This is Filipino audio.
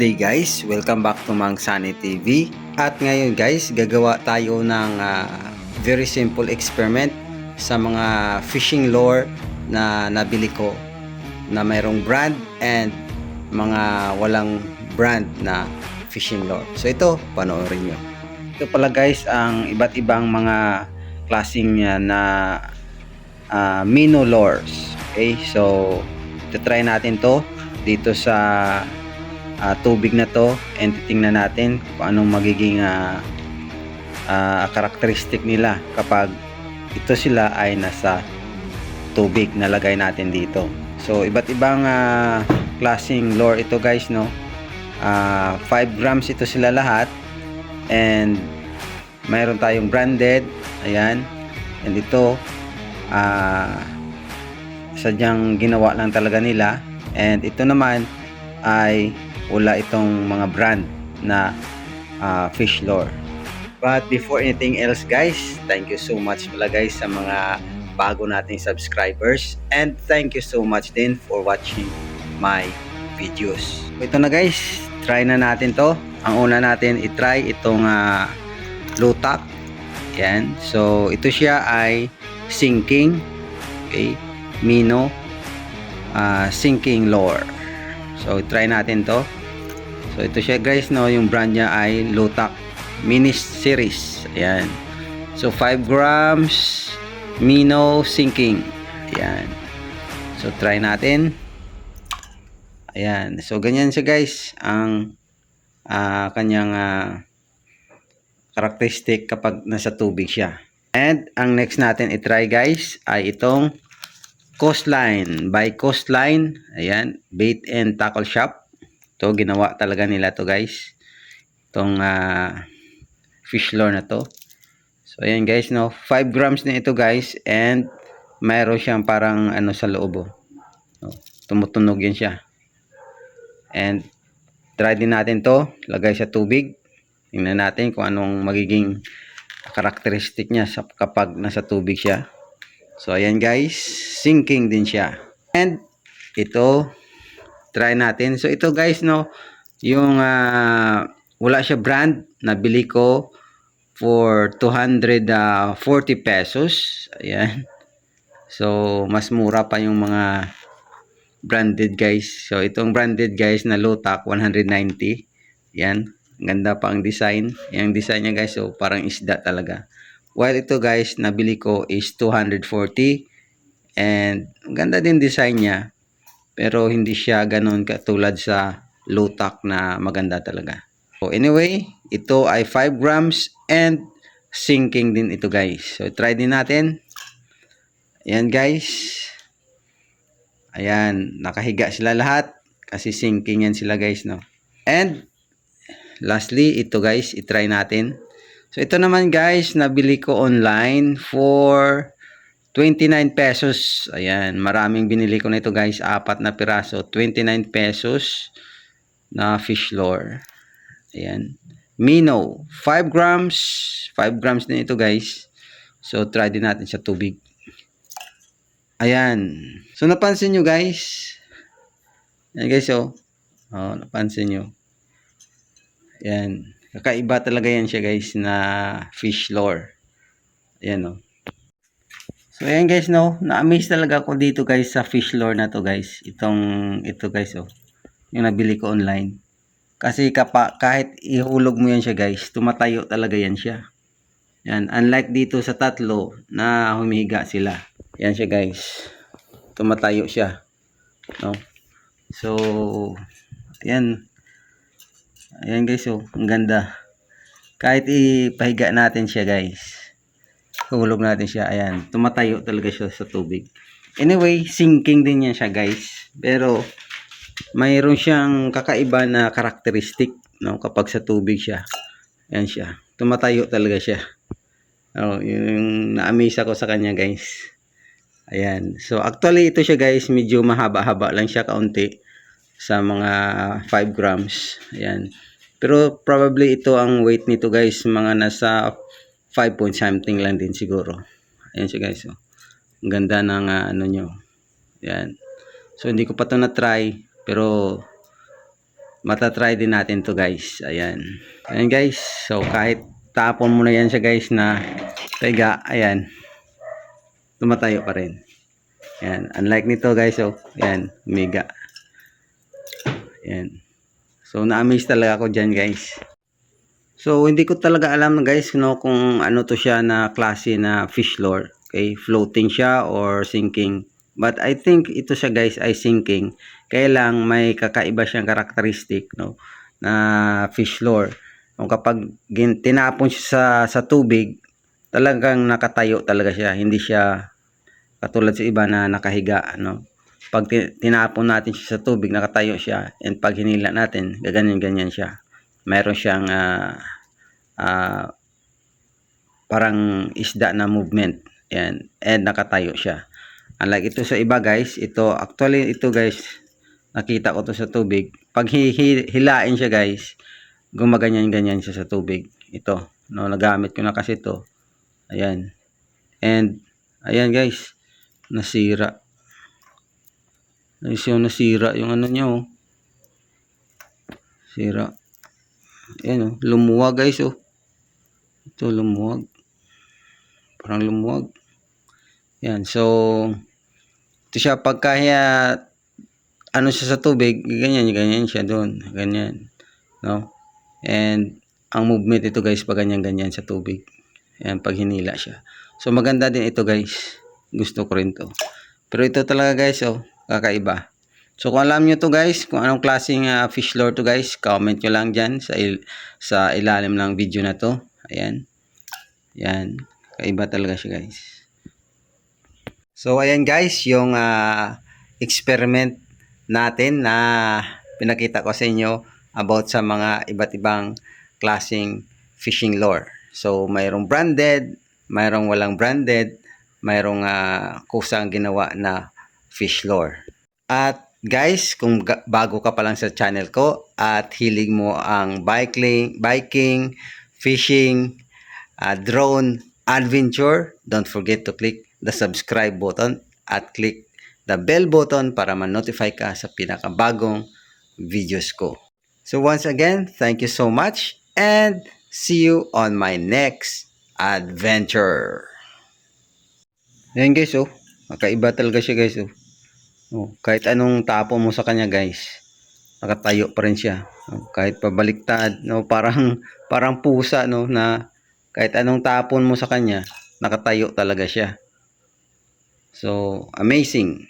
Day guys, welcome back to Mang Sunny TV At ngayon guys, gagawa tayo ng ah, very simple experiment sa mga fishing lure na nabili ko na mayroong brand and mga walang brand na fishing lure. So ito, panoorin nyo. Ito pala guys ang iba't ibang mga klaseng ah, na ah, Mino lures. Okay, so try natin to dito sa ah, tubig na to and titingnan natin kung anong magiging ah, karakteristik nila kapag ito sila ay nasa tubig na lagay natin dito. So iba't ibang ah, klaseng lure ito guys no? Ah, 5 grams ito sila lahat and mayroon tayong branded ayan. And ito ah sadyang ginawa lang talaga nila. And ito naman ay wala itong mga brand na ah, fish lure. But before anything else guys thank you so much pala guys sa mga bago nating subscribers. And thank you so much din for watching my videos. Ito na guys. Try na natin to. Ang una natin i-try itong uh, lutak. Yan. So ito siya ay sinking. Okay. Mino ah, sinking lure. So try natin to. So ito siya guys no, yung brand niya ay Lutak Mini Series. Ayan. So 5 grams Mino sinking. Ayan. So try natin. Ayan. So ganyan siya guys ang ah, kanyang ah, karakteristik kapag nasa tubig siya. And ang next natin i-try guys ay itong Coastline by Coastline. Ayan, bait and tackle shop. To ginawa talaga nila to guys. Itong ah, fish lure na to. So ayan guys no, 5 grams na ito guys and mayroon siyang parang ano sa loob oh. No, tumutunog yan siya. And try din natin to, lagay sa tubig. Tingnan natin kung anong magiging karakteristik niya sa kapag nasa tubig siya. So, ayan guys. Sinking din siya. And, ito, try natin. So, ito guys, no, yung ah, wala siya brand. Nabili ko for 240 pesos. Ayan. So, mas mura pa yung mga branded guys. So, itong branded guys na Lotak, 190. Yan. Ganda pa ang design. Yung design niya guys, so parang isda talaga. While ito guys, nabili ko is 240 and ganda din design niya. Pero hindi siya ganoon katulad sa Lutak na maganda talaga. So anyway, ito ay 5 grams and sinking din ito guys. So try din natin. Ayan guys. Ayan, nakahiga sila lahat kasi sinking yan sila guys no. And lastly, ito guys, itry natin. So ito naman guys, nabili ko online for 29 pesos. Ayan, maraming binili ko na ito guys, apat na piraso, 29 pesos na fish lure. Ayan. Mino, 5 grams, 5 grams din ito guys. So try din natin sa tubig. Ayan. So napansin nyo guys. Ayan guys oh. Oh, napansin nyo. Ayan. Kakaiba talaga yan siya guys na fish lure. Ayan o. So ayan guys no. Na-amaze talaga ako dito guys sa fish lure na to guys. Itong ito guys oh. Yung nabili ko online. Kasi kapa, kahit ihulog mo yan siya guys. Tumatayo talaga yan siya. Yan. Unlike dito sa tatlo na humihiga sila. Yan siya guys. Tumatayo siya. No? So, ayan. Ayan guys, oh, ang ganda. Kahit ipahiga natin siya guys. Hulog natin siya, ayan. Tumatayo talaga siya sa tubig. Anyway, sinking din yan siya guys. Pero, mayroon siyang kakaiba na karakteristik no, kapag sa tubig siya. Ayan siya. Tumatayo talaga siya. Oh, yung na-amaze ako sa kanya guys. Ayan. So, actually ito siya guys, medyo mahaba-haba lang siya kaunti sa mga 5 grams. Ayan. Pero probably ito ang weight nito guys, mga nasa 5 point something lang din siguro. Ayan siya guys. Oh. Ang ganda ng ah, ano nyo. Ayan. So hindi ko pa ito na-try. Pero matatry din natin to guys. Ayan. Ayan guys. So kahit tapon mo na yan siya guys na tega, ayan. Tumatayo pa rin. Ayan. Unlike nito guys, oh. Ayan. Mega. Ayan. So na-amaze talaga ako dyan guys. So hindi ko talaga alam guys no kung ano to siya na klase na fish lure. Okay, floating siya or sinking. But I think ito siya guys ay sinking. Kaya lang may kakaiba siyang karakteristik no na fish lure. Kung kapag tinapon siya sa sa tubig, talagang nakatayo talaga siya. Hindi siya katulad sa iba na nakahiga no. Pag ti- tinapon natin siya sa tubig, nakatayo siya. And pag hinila natin, gaganyan-ganyan siya. Mayroon siyang ah, ah, parang isda na movement. Yan. And nakatayo siya. Unlike ito sa iba guys, ito actually ito guys, nakita ko to sa tubig. Pag hi- hi- hilain siya guys, gumaganyan-ganyan siya sa tubig. Ito, no, nagamit ko na kasi ito. Ayan. And ayan guys, nasira. Ayos yung nasira yung ano niya oh. Sira. Ayan oh, lumuwag guys oh. Ito lumuwag. Parang lumuwag. Yan, so ito siya pagka hiya- ano siya sa tubig, ganyan, ganyan siya doon, ganyan. No? And ang movement ito guys, pag ganyan ganyan sa tubig. Yan, pag hinila siya. So maganda din ito guys. Gusto ko rin to. Pero ito talaga guys, oh, kakaiba. So kung alam nyo to guys, kung anong klaseng ah, fish lure to guys, comment nyo lang dyan sa, il- sa ilalim ng video na to. Ayan. Yan. Kaiba talaga siya guys. So ayan guys, yung ah, experiment natin na pinakita ko sa inyo about sa mga iba't ibang klaseng fishing lure. So mayroong branded, mayroong walang branded, mayroong ah, kusang ginawa na fish lure. At guys, kung bago ka pa lang sa channel ko at hilig mo ang biking, biking, fishing, uh, drone adventure, don't forget to click the subscribe button at click the bell button para ma-notify ka sa pinakabagong videos ko. So once again, thank you so much and see you on my next adventure. Ayan guys oh, makaiba talaga siya guys oh. Oh kahit anong tapo mo sa kanya guys, nakatayo pa rin siya. Oh, kahit pabaliktad, no, parang parang pusa no na kahit anong tapon mo sa kanya, nakatayo talaga siya. So, amazing.